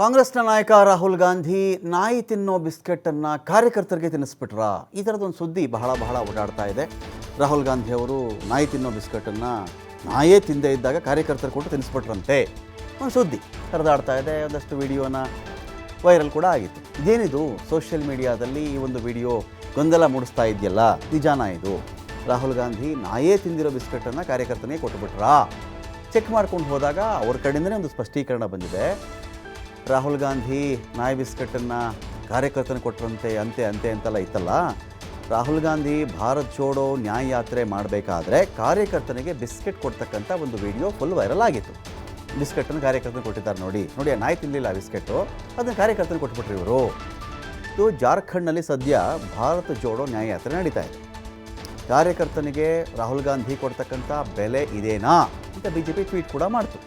ಕಾಂಗ್ರೆಸ್ನ ನಾಯಕ ರಾಹುಲ್ ಗಾಂಧಿ ನಾಯಿ ತಿನ್ನೋ ಬಿಸ್ಕೆಟನ್ನು ಕಾರ್ಯಕರ್ತರಿಗೆ ತಿನ್ನಿಸ್ಬಿಟ್ರಾ? ಈ ಥರದೊಂದು ಸುದ್ದಿ ಬಹಳ ಬಹಳ ಓಡಾಡ್ತಾ ಇದೆ. ರಾಹುಲ್ ಗಾಂಧಿ ಅವರು ನಾಯಿ ತಿನ್ನೋ ಬಿಸ್ಕೆಟನ್ನು ನಾಯೇ ತಿಂದೇ ಇದ್ದಾಗ ಕಾರ್ಯಕರ್ತರು ಕೊಟ್ಟು ತಿನ್ನಿಸ್ಬಿಟ್ರಂತೆ. ಒಂದು ಸುದ್ದಿ ಕರೆದಾಡ್ತಾ ಇದೆ, ಒಂದಷ್ಟು ವಿಡಿಯೋನ ವೈರಲ್ ಕೂಡ ಆಗಿತ್ತು. ಇದೇನಿದು? ಸೋಷಿಯಲ್ ಮೀಡಿಯಾದಲ್ಲಿ ಈ ಒಂದು ವಿಡಿಯೋ ಗೊಂದಲ ಮೂಡಿಸ್ತಾ ಇದೆಯಲ್ಲ, ನಿಜಾನ ಇದು? ರಾಹುಲ್ ಗಾಂಧಿ ನಾಯೇ ತಿಂದಿರೋ ಬಿಸ್ಕೆಟನ್ನು ಕಾರ್ಯಕರ್ತನಿಗೆ ಕೊಟ್ಟುಬಿಟ್ರಾ ಚೆಕ್ ಮಾಡ್ಕೊಂಡು ಹೋದಾಗ ಅವ್ರ ಕಡೆಯಿಂದನೇ ಒಂದು ಸ್ಪಷ್ಟೀಕರಣ ಬಂದಿದೆ. ರಾಹುಲ್ ಗಾಂಧಿ ನಾಯಿ ಬಿಸ್ಕೆಟನ್ನು ಕಾರ್ಯಕರ್ತನ ಕೊಟ್ಟರಂತೆ ಅಂತೆ ಅಂತೆ ಅಂತೆಲ್ಲ ಇತ್ತಲ್ಲ? ರಾಹುಲ್ ಗಾಂಧಿ ಭಾರತ್ ಜೋಡೋ ನ್ಯಾಯ ಯಾತ್ರೆ ಮಾಡಬೇಕಾದ್ರೆ ಕಾರ್ಯಕರ್ತನಿಗೆ ಬಿಸ್ಕೆಟ್ ಕೊಡ್ತಕ್ಕಂಥ ಒಂದು ವಿಡಿಯೋ ಫುಲ್ ವೈರಲ್ ಆಗಿತ್ತು. ಬಿಸ್ಕೆಟನ್ನು ಕಾರ್ಯಕರ್ತನ ಕೊಟ್ಟಿದ್ದಾರೆ ನೋಡಿ. ನೋಡಿ ನಾಯಿ ತಿನ್ನಲಿಲ್ಲ ಬಿಸ್ಕೆಟು ಅದನ್ನು ಕಾರ್ಯಕರ್ತನ ಕೊಟ್ಬಿಟ್ರಿ ಇವರು. ಇದು ಜಾರ್ಖಂಡ್ನಲ್ಲಿ ಸದ್ಯ ಭಾರತ ಜೋಡೋ ನ್ಯಾಯ ಯಾತ್ರೆ ನಡೀತಾ ಇದೆ. ಕಾರ್ಯಕರ್ತನಿಗೆ ರಾಹುಲ್ ಗಾಂಧಿ ಕೊಡ್ತಕ್ಕಂಥ ಬೆಲೆ ಇದೇನಾ ಅಂತ ಬಿ ಜೆ ಪಿ ಟ್ವೀಟ್ ಕೂಡ ಮಾಡ್ತು.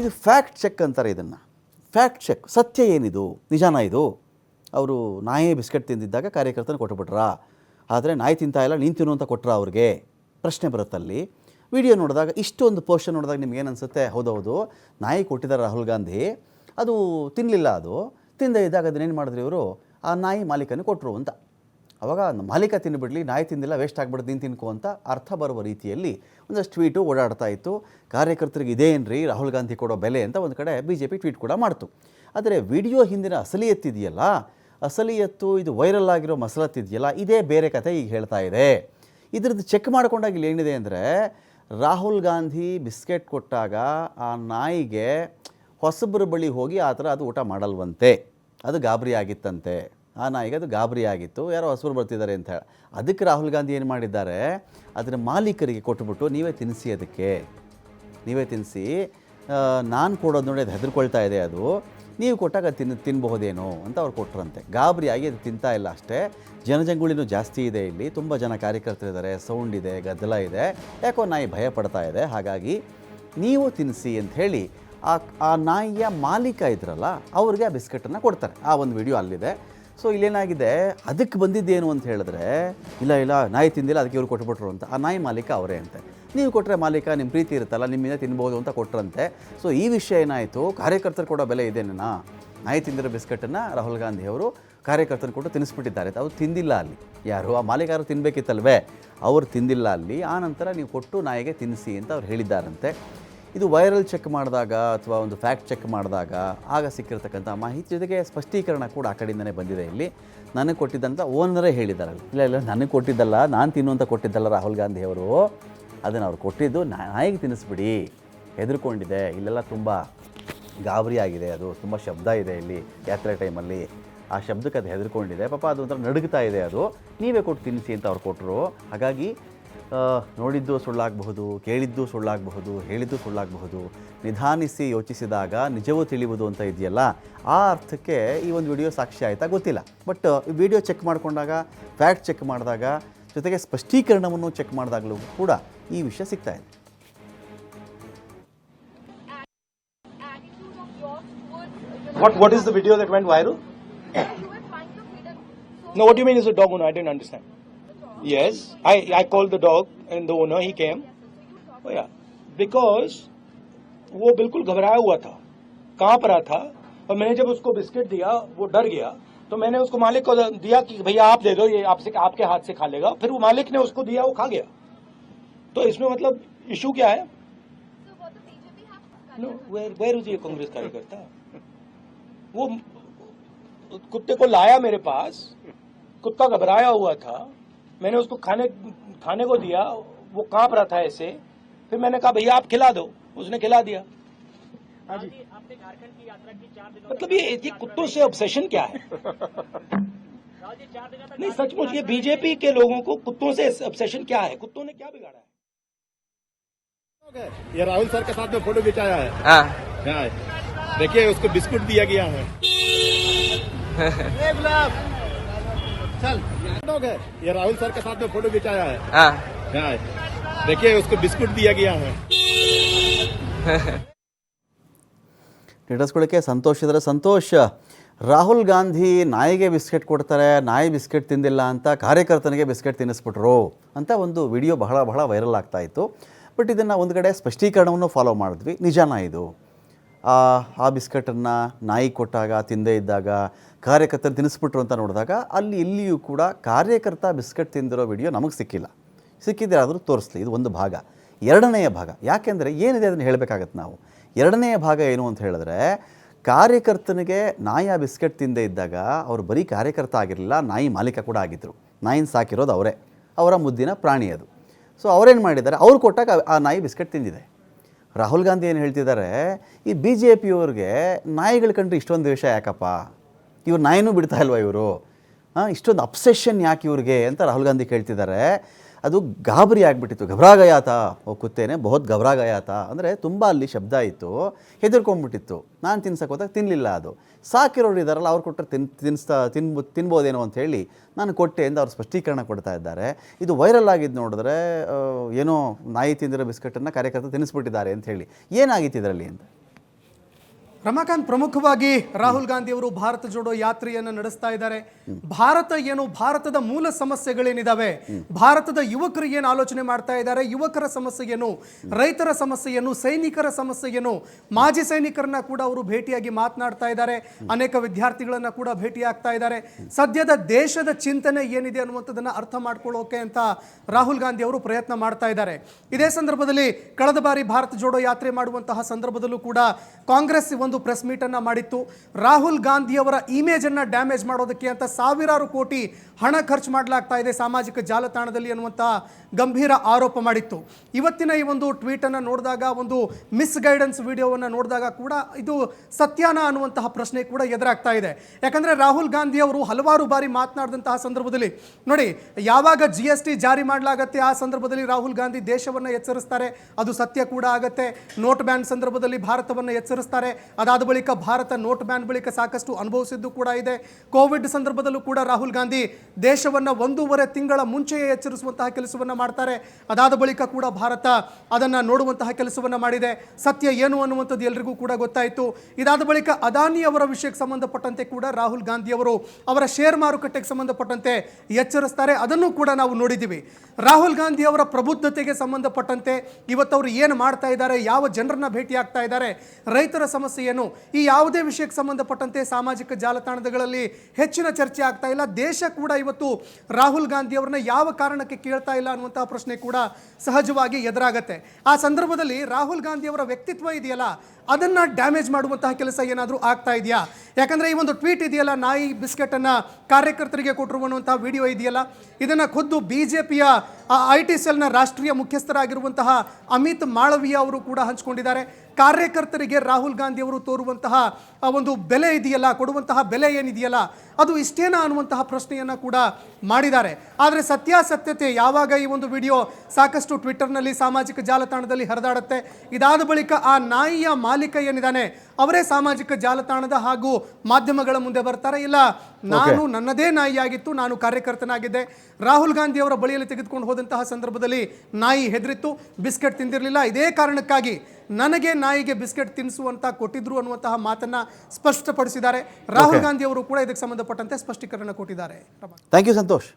ಇದು ಫ್ಯಾಕ್ಟ್ ಚೆಕ್ ಅಂತಾರೆ ಇದನ್ನು. ಫ್ಯಾಕ್ಟ್ ಚೆಕ್ ಸತ್ಯ ಏನಿದು? ನಿಜಾನ ಇದು? ಅವರು ನಾಯಿ ಬಿಸ್ಕೆಟ್ ತಿಂದಿದ್ದಾಗ ಕಾರ್ಯಕರ್ತನ ಕೊಟ್ಟುಬಿಟ್ರಾ? ಆದರೆ ನಾಯಿ ತಿಂತಾ ಇಲ್ಲ, ನೀನು ತಿನ್ನು ಅಂತ ಕೊಟ್ರಾ ಅವ್ರಿಗೆ? ಪ್ರಶ್ನೆ ಬರುತ್ತಲ್ಲಿ. ವಿಡಿಯೋ ನೋಡಿದಾಗ, ಇಷ್ಟೊಂದು ಪೋಸ್ಟರ್ ನೋಡಿದಾಗ ನಿಮ್ಗೆ ಏನು ಅನಿಸುತ್ತೆ? ಹೌದೌದು. ನಾಯಿ ಕೊಟ್ಟಿದ್ದಾರೆ ರಾಹುಲ್ ಗಾಂಧಿ. ಅದು ತಿನ್ನಲಿಲ್ಲ ಅದು. ತಿಂದ ಇದ್ದಾಗ ಅದನ್ನೇನು ಮಾಡಿದ್ರು ಇವರು? ಆ ನಾಯಿ ಮಾಲೀಕನಿಗೆ ಕೊಟ್ಟರು ಅಂತ. ಅವಾಗ ಮಾಲೀಕ ತಿನ್ಬಿಡಲಿ, ನಾಯಿ ತಿಂದಿಲ್ಲ ವೇಸ್ಟ್ ಆಗ್ಬಿಡ್ದು ನೀನು ತಿನ್ಕೋ ಅಂತ ಅರ್ಥ ಬರುವ ರೀತಿಯಲ್ಲಿ ಒಂದಷ್ಟು ಟ್ವೀಟು ಓಡಾಡ್ತಾ ಇತ್ತು. ಕಾರ್ಯಕರ್ತರಿಗೆ ಇದೇನ್ರಿ ರಾಹುಲ್ ಗಾಂಧಿ ಕೊಡೋ ಬೆಲೆ ಅಂತ ಒಂದು ಕಡೆ ಬಿ ಜೆ ಪಿ ಟ್ವೀಟ್ ಕೂಡ ಮಾಡ್ತು. ಆದರೆ ವಿಡಿಯೋ ಹಿಂದಿನ ಅಸಲಿಯತ್ತಿದೆಯಲ್ಲ ಅಸಲಿಯತ್ತು ಇದು ವೈರಲ್ ಆಗಿರೋ ಮಸಲತ್ತಿದೆಯಲ್ಲ ಇದೇ ಬೇರೆ ಕತೆ ಈಗ ಹೇಳ್ತಾ ಇದೆ. ಇದ್ರದ್ದು ಚೆಕ್ ಮಾಡ್ಕೊಂಡಾಗ ಇಲ್ಲಿ ಏನಿದೆ ಅಂದರೆ, ರಾಹುಲ್ ಗಾಂಧಿ ಬಿಸ್ಕೆಟ್ ಕೊಟ್ಟಾಗ ಆ ನಾಯಿಗೆ ಹೊಸಬ್ರ ಬಳಿ ಹೋಗಿ ಆ ಥರ ಅದು ಊಟ ಮಾಡಲ್ವಂತೆ. ಅದು ಗಾಬರಿ ಆಗಿತ್ತಂತೆ. ಆ ನಾಯಿಗೆ ಅದು ಗಾಬರಿ ಆಗಿತ್ತು, ಯಾರೋ ಹಸುರು ಬರ್ತಿದ್ದಾರೆ ಅಂತ ಹೇಳಿ. ಅದಕ್ಕೆ ರಾಹುಲ್ ಗಾಂಧಿ ಏನು ಮಾಡಿದ್ದಾರೆ? ಅದರ ಮಾಲೀಕರಿಗೆ ಕೊಟ್ಬಿಟ್ಟು ನೀವೇ ತಿನ್ನಿಸಿ ಅದಕ್ಕೆ. ನೀವೇ ತಿನ್ನಿಸಿ. ನಾನು ಕೊಡೋದು ನೋಡಿ ಅದು ಹೆದರ್ಕೊಳ್ತಾ ಇದೆ ಅದು. ನೀವು ಕೊಟ್ಟಾಗ ತಿನ್ ತಿನ್ನಬಹುದೇನೋ ಅಂತ ಅವ್ರು ಕೊಟ್ಟರಂತೆ ಗಾಬರಿಯಾಗಿ ಅದು ತಿಂತಾ ಇಲ್ಲ ಅಷ್ಟೇ. ಜನಜಂಗುಳಿನೂ ಜಾಸ್ತಿ ಇದೆ ಇಲ್ಲಿ. ತುಂಬ ಜನ ಕಾರ್ಯಕರ್ತರಿದ್ದಾರೆ ಸೌಂಡ್ ಇದೆ, ಗದ್ದಲ ಇದೆ. ಯಾಕೋ ನಾಯಿ ಭಯ ಪಡ್ತಾ ಇದೆ. ಹಾಗಾಗಿ ನೀವು ತಿನ್ನಿಸಿ ಅಂತ ಹೇಳಿ ಆ ಆ ನಾಯಿಯ ಮಾಲೀಕ ಇದ್ರಲ್ಲ, ಅವ್ರಿಗೆ ಆ ಬಿಸ್ಕೆಟನ್ನು ಕೊಡ್ತಾರೆ. ಆ ಒಂದು ವಿಡಿಯೋ ಅಲ್ಲಿದೆ. ಸೊ ಇಲ್ಲೇನಾಗಿದೆ? ಅದಕ್ಕೆ ಬಂದಿದ್ದೇನು ಅಂತ ಹೇಳಿದ್ರೆ, ಇಲ್ಲ ಇಲ್ಲ, ನಾಯಿ ತಿಂದಿಲ್ಲ, ಅದಕ್ಕೆ ಇವರು ಕೊಟ್ಬಿಟ್ರು ಅಂತ. ಆ ನಾಯಿ ಮಾಲೀಕ ಅವರೇ ಅಂತೆ. ನೀವು ಕೊಟ್ಟರೆ ಮಾಲೀಕ ನಿಮ್ಮ ಪ್ರೀತಿ ಇರುತ್ತಲ್ಲ, ನಿಮ್ಮಿಂದ ತಿನ್ಬೋದು ಅಂತ ಕೊಟ್ರಂತೆ. ಸೊ ಈ ವಿಷಯ ಏನಾಯಿತು? ಕಾರ್ಯಕರ್ತರು ಕೊಡೋ ಬೆಲೆ ಇದೇನೇನಾ ನಾಯಿ ತಿಂದಿರೋ ಬಿಸ್ಕೆಟನ್ನು ರಾಹುಲ್ ಗಾಂಧಿ ಅವರು ಕಾರ್ಯಕರ್ತರು ಕೊಟ್ಟು ತಿನ್ನಿಸ್ಬಿಟ್ಟಿದ್ದಾರೆ ಅವ್ರು ತಿಂದಿಲ್ಲ ಅಲ್ಲಿ. ಯಾರು? ಆ ಮಾಲೀಕರು ತಿನ್ನಬೇಕಿತ್ತಲ್ವೇ ಅವರು ತಿಂದಿಲ್ಲ ಅಲ್ಲಿ. ಆ ನಂತರ ನೀವು ಕೊಟ್ಟು ನಾಯಿಗೆ ತಿನ್ನಿಸಿ ಅಂತ ಅವ್ರು ಹೇಳಿದ್ದಾರಂತೆ. ಇದು ವೈರಲ್ ಚೆಕ್ ಮಾಡಿದಾಗ ಅಥವಾ ಒಂದು ಫ್ಯಾಕ್ಟ್ ಚೆಕ್ ಮಾಡಿದಾಗ ಆಗ ಸಿಕ್ಕಿರ್ತಕ್ಕಂಥ ಮಾಹಿತಿ ಜೊತೆಗೆ ಸ್ಪಷ್ಟೀಕರಣ ಕೂಡ ಆ ಕಡೆಯಿಂದನೇ ಬಂದಿದೆ ಇಲ್ಲಿ. ನನಗೆ ಕೊಟ್ಟಿದ್ದಂಥ ಓನರೇ ಹೇಳಿದ್ದಾರೆ. ಇಲ್ಲ ಇಲ್ಲ, ನನಗೆ ಕೊಟ್ಟಿದ್ದಲ್ಲ, ನಾನು ತಿನ್ನುವಂಥ ಕೊಟ್ಟಿದ್ದಲ್ಲ ರಾಹುಲ್ ಗಾಂಧಿ ಅವರು. ಅದನ್ನು ಅವ್ರು ಕೊಟ್ಟಿದ್ದು ನಾಯಿಗೆ ತಿನ್ನಿಸ್ಬಿಡಿ. ಹೆದರ್ಕೊಂಡಿದೆ. ಇಲ್ಲೆಲ್ಲ ತುಂಬ ಗಾಬರಿ ಆಗಿದೆ. ಅದು ತುಂಬ ಶಬ್ದ ಇದೆ ಇಲ್ಲಿ ಯಾತ್ರೆ ಟೈಮಲ್ಲಿ ಆ ಶಬ್ದಕ್ಕೆ ಅದು ಹೆದರ್ಕೊಂಡಿದೆ. ಪಾಪ ಅದು ಒಂಥರ ನಡುಗ್ತಾ ಇದೆ ಅದು. ನೀವೇ ಕೊಟ್ಟು ತಿನ್ನಿಸಿ ಅಂತ ಅವ್ರು ಕೊಟ್ಟರು ಹಾಗಾಗಿ ನೋಡಿದ್ದು ಸುಳ್ಳಾಗಬಹುದು ಕೇಳಿದ್ದು ಸುಳ್ಳಾಗಬಹುದು ಹೇಳಿದ್ದು ಸುಳ್ಳಾಗಬಹುದು ನಿಧಾನಿಸಿ ಯೋಚಿಸಿದಾಗ ನಿಜವೂ ತಿಳಿಯುವುದು ಅಂತ ಇದೆಯಲ್ಲ ಆ ಅರ್ಥಕ್ಕೆ ಈ ಒಂದು ವಿಡಿಯೋ ಸಾಕ್ಷಿ ಆಯಿತಾ ಗೊತ್ತಿಲ್ಲ ಬಟ್ ಈ ವಿಡಿಯೋ ಚೆಕ್ ಮಾಡಿಕೊಂಡಾಗ ಫ್ಯಾಕ್ಟ್ ಚೆಕ್ ಮಾಡಿದಾಗ ಜೊತೆಗೆ ಸ್ಪಷ್ಟೀಕರಣವನ್ನು ಚೆಕ್ ಮಾಡಿದಾಗಲೂ ಕೂಡ ಈ ವಿಷಯ ಸಿಗ್ತಾ ಇದೆ What What is the video that went viral? No, what do you mean is a dog owner? I didn't understand. Yes, I I called the dog and the owner. He came. Oh yeah, because वो बिल्कुल घबराया हुआ था काँप रहा था और मैंने जब उसको बिस्किट दिया वो डर गया। तो मैंने उसको मालिक को दिया कि भैया आप दे दो ये आपसे आपके हाथ से खा लेगा। फिर वो मालिक ने उसको दिया वो खा गया। तो इसमें मतलब इशू क्या है? नो वेयर वेयर इज़ ये कांग्रेस कार्यकर्ता? वो कुत्ते को लाया मेरे पास कुत्ता घबराया हुआ था मैंने उसको खाने खाने को दिया वो काँप रहा था ऐसे। फिर मैंने कहा भैया आप खिला दो। उसने खिला दिया। हाँ जी। आपने झारखंड की यात्रा की चार दिनों मतलब ये ये कुत्तों से ऑब्सेशन क्या है? राहुल जी चार दिनों तक नहीं सचमुच ये बीजेपी के लोगों को कुत्तों से ऑब्सेशन क्या है? कुत्तों ने क्या बिगाड़ा है? ये राहुल सर के साथ में फ़ोटो खिंचाया है। हाँ। यहाँ है। देखिए उसको बिस्कुट दिया गया है। चल डॉग है ये राहुल सर के साथ में फोटो खिंचाया है हाँ यहाँ है। देखिए उसको बिस्कुट दिया गया है ನಿಟ್ಟಸ್ಕೊಳ್ಳೋಕ್ಕೆ ಸಂತೋಷ ಇದ್ದಾರೆ ಸಂತೋಷ್ ರಾಹುಲ್ ಗಾಂಧಿ ನಾಯಿಗೆ ಬಿಸ್ಕೆಟ್ ಕೊಡ್ತಾರೆ ನಾಯಿ ಬಿಸ್ಕೆಟ್ ತಿಂದಿಲ್ಲ ಅಂತ ಕಾರ್ಯಕರ್ತನಿಗೆ ಬಿಸ್ಕೆಟ್ ತಿನ್ನಿಸ್ಬಿಟ್ರು ಅಂತ ಒಂದು ವಿಡಿಯೋ ಬಹಳ ಬಹಳ ವೈರಲ್ ಆಗ್ತಾ ಇತ್ತು ಬಟ್ ಇದನ್ನು ಒಂದು ಕಡೆ ಸ್ಪಷ್ಟೀಕರಣವನ್ನು ಫಾಲೋ ಮಾಡಿದ್ವಿ ನಿಜಾನ ಇದು ಆ ಆ ಬಿಸ್ಕೆಟನ್ನು ನಾಯಿ ಕೊಟ್ಟಾಗ, ತಿಂದೇ ಇದ್ದಾಗ ಕಾರ್ಯಕರ್ತರು ತಿನ್ನಿಸ್ಬಿಟ್ರು ಅಂತ ನೋಡಿದಾಗ ಅಲ್ಲಿ ಇಲ್ಲಿಯೂ ಕೂಡ ಕಾರ್ಯಕರ್ತ ಬಿಸ್ಕೆಟ್ ತಿಂದಿರೋ ವಿಡಿಯೋ ನಮಗೆ ಸಿಕ್ಕಿಲ್ಲ. ಸಿಕ್ಕಿದ್ರೆ ಆದರೂ ತೋರಿಸ್ಲಿ, ಇದು ಒಂದು ಭಾಗ. ಎರಡನೆಯ ಭಾಗ, ಯಾಕೆಂದರೆ ಏನಿದೆ ಅದನ್ನು ಹೇಳಬೇಕಾಗತ್ತೆ ನಾವು. ಎರಡನೆಯ ಭಾಗ ಏನು ಅಂತ ಹೇಳಿದ್ರೆ, ಕಾರ್ಯಕರ್ತನಿಗೆ ನಾಯಿ ಆ ಬಿಸ್ಕೆಟ್ ತಿಂದೇ ಇದ್ದಾಗ ಅವರು ಬರೀ ಕಾರ್ಯಕರ್ತ ಆಗಿರಲಿಲ್ಲ, ನಾಯಿ ಮಾಲೀಕ ಕೂಡ ಆಗಿದ್ದರು ನಾಯಿನ ಸಾಕಿರೋದು ಅವರೇ. ಅವರ ಮುದ್ದಿನ ಪ್ರಾಣಿ ಅದು. ಸೊ ಅವರೇನು ಮಾಡಿದ್ದಾರೆ, ಅವ್ರು ಕೊಟ್ಟಾಗ ಆ ನಾಯಿ ಬಿಸ್ಕೆಟ್ ತಿಂದಿದೆ. ರಾಹುಲ್ ಗಾಂಧಿ ಏನು ಹೇಳ್ತಿದ್ದಾರೆ? ಈ ಬಿ ಜೆ ಪಿಯವ್ರಿಗೆ ನಾಯಿಗಳ ಕಂಡ್ರೆ ಇಷ್ಟೊಂದು ದ್ವೇಷ ಯಾಕಪ್ಪ? ಇವ್ರು ನಾಯಿನೂ ಬಿಡ್ತಾ ಇಲ್ವಾ ಇವರು? ಇಷ್ಟೊಂದು ಅಪ್ಸೆಷನ್ ಯಾಕೆ ಇವ್ರಿಗೆ ಅಂತ ರಾಹುಲ್ ಗಾಂಧಿ ಕೇಳ್ತಿದ್ದಾರೆ. ಅದು ಗಾಬರಿ ಆಗಿಬಿಟ್ಟಿತ್ತು. ಘಬರಾಗಯಾತ, ಓ ಕುತ್ತೇನೆ, ಬಹುತ್ ಘಬರಾಗಯಾತ. ಅಂದರೆ ತುಂಬ ಅಲ್ಲಿ ಶಬ್ದ ಇತ್ತು ಹೆದರ್ಕೊಂಡ್ಬಿಟ್ಟಿತ್ತು ನಾನು ತಿನ್ಸಕ್ಕೆ ಹೋದಾಗ ತಿನ್ನಲಿಲ್ಲ ಅದು. ಸಾಕಿರೋರು ಇದ್ದಾರಲ್ಲ ಅವ್ರು ಕೊಟ್ಟರೆ ತಿನ್, ತಿನ್ಸ್ತಾ, ತಿನ್ಬೋ, ತಿನ್ಬೋದೇನೋ ಅಂತ ಹೇಳಿ ನಾನು ಕೊಟ್ಟೆ ಎಂದು ಅವ್ರು ಸ್ಪಷ್ಟೀಕರಣ ಕೊಡ್ತಾ ಇದ್ದಾರೆ. ಇದು ವೈರಲ್ ಆಗಿದ್ದು ನೋಡಿದ್ರೆ ಏನೋ ನಾಯಿ ತಿಂದಿರೋ ಬಿಸ್ಕೆಟನ್ನು ಕಾರ್ಯಕರ್ತ ತಿನ್ನಿಸ್ಬಿಟ್ಟಿದ್ದಾರೆ ಅಂತ ಹೇಳಿ. ಏನಾಗಿತ್ತು ಇದರಲ್ಲಿ ಅಂತ? ರಮಾಕಾಂತ್ ಪ್ರಮುಖವಾಗಿ ರಾಹುಲ್ ಗಾಂಧಿ ಅವರು ಭಾರತ ಜೋಡೋ ಯಾತ್ರೆಯನ್ನು ನಡೆಸ್ತಾ ಇದ್ದಾರೆ. ಭಾರತ ಏನು ಭಾರತದ ಮೂಲ ಸಮಸ್ಯೆಗಳೇನಿದಾವೆ? ಭಾರತದ ಯುವಕರು ಏನು ಆಲೋಚನೆ ಮಾಡ್ತಾ ಇದ್ದಾರೆ? ಯುವಕರ ಸಮಸ್ಯೆಯನ್ನು ರೈತರ ಸಮಸ್ಯೆಯನ್ನು ಸೈನಿಕರ ಸಮಸ್ಯೆಯನ್ನು ಮಾಜಿ ಸೈನಿಕರನ್ನ ಕೂಡ ಅವರು ಭೇಟಿಯಾಗಿ ಮಾತನಾಡ್ತಾ ಇದ್ದಾರೆ. ಅನೇಕ ವಿದ್ಯಾರ್ಥಿಗಳನ್ನ ಕೂಡ ಭೇಟಿ ಆಗ್ತಾ ಇದ್ದಾರೆ. ಸದ್ಯದ ದೇಶದ ಚಿಂತನೆ ಏನಿದೆ ಅನ್ನುವಂಥದ್ದನ್ನ ಅರ್ಥ ಮಾಡ್ಕೊಳ್ಳೋಕೆ ಅಂತ ರಾಹುಲ್ ಗಾಂಧಿ ಅವರು ಪ್ರಯತ್ನ ಮಾಡ್ತಾ ಇದ್ದಾರೆ. ಇದೇ ಸಂದರ್ಭದಲ್ಲಿ ಕಳೆದ ಬಾರಿ ಭಾರತ ಜೋಡೋ ಯಾತ್ರೆ ಮಾಡುವಂತಹ ಸಂದರ್ಭದಲ್ಲೂ ಕೂಡ ಕಾಂಗ್ರೆಸ್ ಒಂದು ಪ್ರೆಸ್ ಮೀಟನ್ನು ಮಾಡಿತ್ತು. ರಾಹುಲ್ ಗಾಂಧಿ ಅವರ ಇಮೇಜ್ ಅನ್ನ ಡ್ಯಾಮೇಜ್ ಮಾಡೋದಕ್ಕೆ ಅಂತ ಸಾವಿರಾರು ಕೋಟಿ ಹಣ ಖರ್ಚು ಮಾಡಲಾಗ್ತಾ ಇದೆ ಸಾಮಾಜಿಕ ಜಾಲತಾಣದಲ್ಲಿ ಅನ್ನುವಂಥ ಗಂಭೀರ ಆರೋಪ ಮಾಡಿತ್ತು. ಇವತ್ತಿನ ಈ ಒಂದು ಟ್ವೀಟ್ ಅನ್ನ ನೋಡಿದಾಗ, ಒಂದು ಮಿಸ್ ಗೈಡೆನ್ಸ್ ವಿಡಿಯೋವನ್ನು ನೋಡಿದಾಗ ಕೂಡ ಇದು ಸತ್ಯಾನ ಅನ್ನುವಂತಹ ಪ್ರಶ್ನೆ ಕೂಡ ಎದುರಾಗ್ತಾ ಇದೆ. ಯಾಕಂದ್ರೆ ರಾಹುಲ್ ಗಾಂಧಿ ಅವರು ಹಲವಾರು ಬಾರಿ ಮಾತನಾಡಿದಂತಹ ಸಂದರ್ಭದಲ್ಲಿ, ನೋಡಿ, ಯಾವಾಗ ಜಿ ಎಸ್ ಟಿ ಜಾರಿ ಮಾಡಲಾಗತ್ತೆ ಆ ಸಂದರ್ಭದಲ್ಲಿ ರಾಹುಲ್ ಗಾಂಧಿ ದೇಶವನ್ನು ಎಚ್ಚರಿಸ್ತಾರೆ, ಅದು ಸತ್ಯ ಕೂಡ ಆಗತ್ತೆ. ನೋಟ್ ಬ್ಯಾನ್ ಸಂದರ್ಭದಲ್ಲಿ ಭಾರತವನ್ನು ಎಚ್ಚರಿಸ್ತಾರೆ ಅದಾದ ಬಳಿಕ ಭಾರತ ನೋಟ್ ಬ್ಯಾನ್ ಬಳಿಕ ಸಾಕಷ್ಟು ಅನುಭವಿಸಿದ್ದು ಕೂಡ ಇದೆ. ಕೋವಿಡ್ ಸಂದರ್ಭದಲ್ಲೂ ಕೂಡ ರಾಹುಲ್ ಗಾಂಧಿ ದೇಶವನ್ನ ಒಂದೂವರೆ ತಿಂಗಳ ಮುಂಚೆಯೇ ಎಚ್ಚರಿಸುವಂತಹ ಕೆಲಸವನ್ನ ಮಾಡ್ತಾರೆ. ಅದಾದ ಬಳಿಕ ಕೂಡ ಭಾರತ ಅದನ್ನ ನೋಡುವಂತಹ ಕೆಲಸವನ್ನ ಮಾಡಿದೆ. ಸತ್ಯ ಏನು ಅನ್ನುವಂಥದ್ದು ಎಲ್ರಿಗೂ ಕೂಡ ಗೊತ್ತಾಯಿತು. ಇದಾದ ಬಳಿಕ ಅದಾನಿ ಅವರ ವಿಷಯಕ್ಕೆ ಸಂಬಂಧಪಟ್ಟಂತೆ ಕೂಡ ರಾಹುಲ್ ಗಾಂಧಿ ಅವರು ಅವರ ಶೇರ್ ಮಾರುಕಟ್ಟೆಗೆ ಸಂಬಂಧಪಟ್ಟಂತೆ ಎಚ್ಚರಿಸ್ತಾರೆ. ಅದನ್ನು ಕೂಡ ನಾವು ನೋಡಿದ್ದೀವಿ. ರಾಹುಲ್ ಗಾಂಧಿ ಅವರ ಪ್ರಬುದ್ಧತೆಗೆ ಸಂಬಂಧಪಟ್ಟಂತೆ ಇವತ್ತವರು ಏನು ಮಾಡ್ತಾ ಇದ್ದಾರೆ, ಯಾವ ಜನರನ್ನ ಭೇಟಿ ಆಗ್ತಾ ಇದ್ದಾರೆ, ರೈತರ ಸಮಸ್ಯೆ ಏನು ಈ ಯಾವುದೇ ವಿಷಯಕ್ಕೆ ಸಂಬಂಧಪಟ್ಟಂತೆ ಸಾಮಾಜಿಕ ಜಾಲತಾಣಗಳಲ್ಲಿ ಹೆಚ್ಚಿನ ಚರ್ಚೆ ಆಗ್ತಾ ಇಲ್ಲ. ದೇಶ ಕೂಡ ಇವತ್ತು ರಾಹುಲ್ ಗಾಂಧಿ ಅವರನ್ನ ಯಾವ ಕಾರಣಕ್ಕೆ ಕೇಳ್ತಾ ಇಲ್ಲ ಅನ್ನುವಂತಹ ಪ್ರಶ್ನೆ ಕೂಡ ಸಹಜವಾಗಿ ಎದುರಾಗತ್ತೆ. ಆ ಸಂದರ್ಭದಲ್ಲಿ ರಾಹುಲ್ ಗಾಂಧಿ ಅವರ ವ್ಯಕ್ತಿತ್ವ ಇದೆಯಲ್ಲ, ಅದನ್ನ ಡ್ಯಾಮೇಜ್ ಮಾಡುವಂತಹ ಕೆಲಸ ಏನಾದರೂ ಆಗ್ತಾ ಇದೆಯಾ? ಯಾಕಂದ್ರೆ ಈ ಒಂದು ಟ್ವೀಟ್ ಇದೆಯಲ್ಲ, ನಾಯಿ ಬಿಸ್ಕೆಟ್ ಅನ್ನ ಕಾರ್ಯಕರ್ತರಿಗೆ ಕೊಟ್ಟಿರುವಂತಹ ವಿಡಿಯೋ ಇದೆಯಲ್ಲ, ಇದನ್ನ ಖುದ್ದು ಬಿಜೆಪಿಯ ಐ ಟಿ ಸೆಲ್ನ ರಾಷ್ಟ್ರೀಯ ಮುಖ್ಯಸ್ಥರಾಗಿರುವಂತಹ ಅಮಿತ್ ಮಾಳವೀಯ ಅವರು ಕೂಡ ಹಂಚಿಕೊಂಡಿದ್ದಾರೆ. ಕಾರ್ಯಕರ್ತರಿಗೆ ರಾಹುಲ್ ಗಾಂಧಿ ಅವರು ತೋರುವಂತಹ ಆ ಒಂದು ಬೆಲೆ ಇದೆಯಲ್ಲ ಕೊಡುವಂತಹ ಬೆಲೆ ಏನಿದೆಯಲ್ಲ ಅದು ಇಷ್ಟೇನಾ ಅನ್ನುವಂತಹ ಪ್ರಶ್ನೆಯನ್ನು ಕೂಡ ಮಾಡಿದ್ದಾರೆ. ಆದರೆ ಸತ್ಯಾಸತ್ಯತೆ ಯಾವಾಗ ಈ ಒಂದು ವಿಡಿಯೋ ಸಾಕಷ್ಟು ಟ್ವಿಟ್ಟರ್ನಲ್ಲಿ ಸಾಮಾಜಿಕ ಜಾಲತಾಣದಲ್ಲಿ ಹರಿದಾಡುತ್ತೆ ಇದಾದ ಬಳಿಕ ಆ ನಾಯಿಯ ಮಾಲೀಕ ಏನಿದ್ದಾನೆ ಅವರೇ ಸಾಮಾಜಿಕ ಜಾಲತಾಣದ ಹಾಗೂ ಮಾಧ್ಯಮಗಳ ಮುಂದೆ ಬರ್ತಾರೆ. ಇಲ್ಲ ನಾನು ನನ್ನದೇ ನಾಯಿಯಾಗಿತ್ತು ನಾನು ಕಾರ್ಯಕರ್ತನಾಗಿದ್ದೆ. ರಾಹುಲ್ ಗಾಂಧಿ ಅವರ ಬಳಿಯಲ್ಲಿ ತೆಗೆದುಕೊಂಡು ಹೋದಂತಹ ಸಂದರ್ಭದಲ್ಲಿ ನಾಯಿ ಹೆದರಿತ್ತು ಬಿಸ್ಕೆಟ್ ತಿಂದಿರಲಿಲ್ಲ. ಇದೇ ಕಾರಣಕ್ಕಾಗಿ ನನಗೆ ನಾಯಿಗೆ ಬಿಸ್ಕೆಟ್ ತಿನ್ನಿಸುವಂತ ಕೊಟ್ಟಿದ್ರು ಅನ್ನುವಂತಹ ಮಾತನ್ನ ಸ್ಪಷ್ಟಪಡಿಸಿದ್ದಾರೆ. ರಾಹುಲ್ ಗಾಂಧಿ ಅವರು ಕೂಡ ಇದಕ್ಕೆ ಸಂಬಂಧಪಟ್ಟಂತೆ ಸ್ಪಷ್ಟೀಕರಣ ಕೊಟ್ಟಿದ್ದಾರೆ. Thank you Santosh